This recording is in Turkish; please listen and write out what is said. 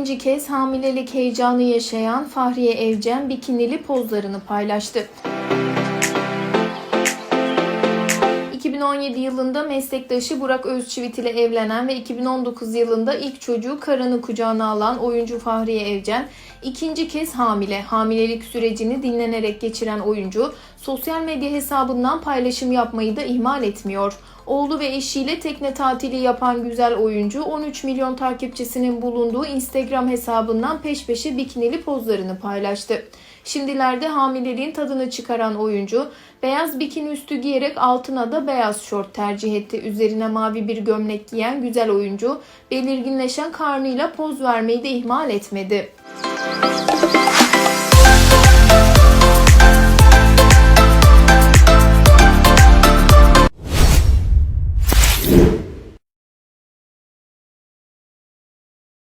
ikinci kez hamilelik heyecanı yaşayan Fahriye Evcen bikinili pozlarını paylaştı. 2017 yılında meslektaşı Burak Özçivit ile evlenen ve 2019 yılında ilk çocuğu karını kucağına alan oyuncu Fahriye Evcen ikinci kez hamile. Hamilelik sürecini dinlenerek geçiren oyuncu sosyal medya hesabından paylaşım yapmayı da ihmal etmiyor. Oğlu ve eşiyle tekne tatili yapan güzel oyuncu 13 milyon takipçisinin bulunduğu Instagram hesabından peş peşe bikinili pozlarını paylaştı. Şimdilerde hamileliğin tadını çıkaran oyuncu beyaz bikini üstü giyerek altına da beyaz şort tercih etti. Üzerine mavi bir gömlek giyen güzel oyuncu belirginleşen karnıyla poz vermeyi de ihmal etmedi.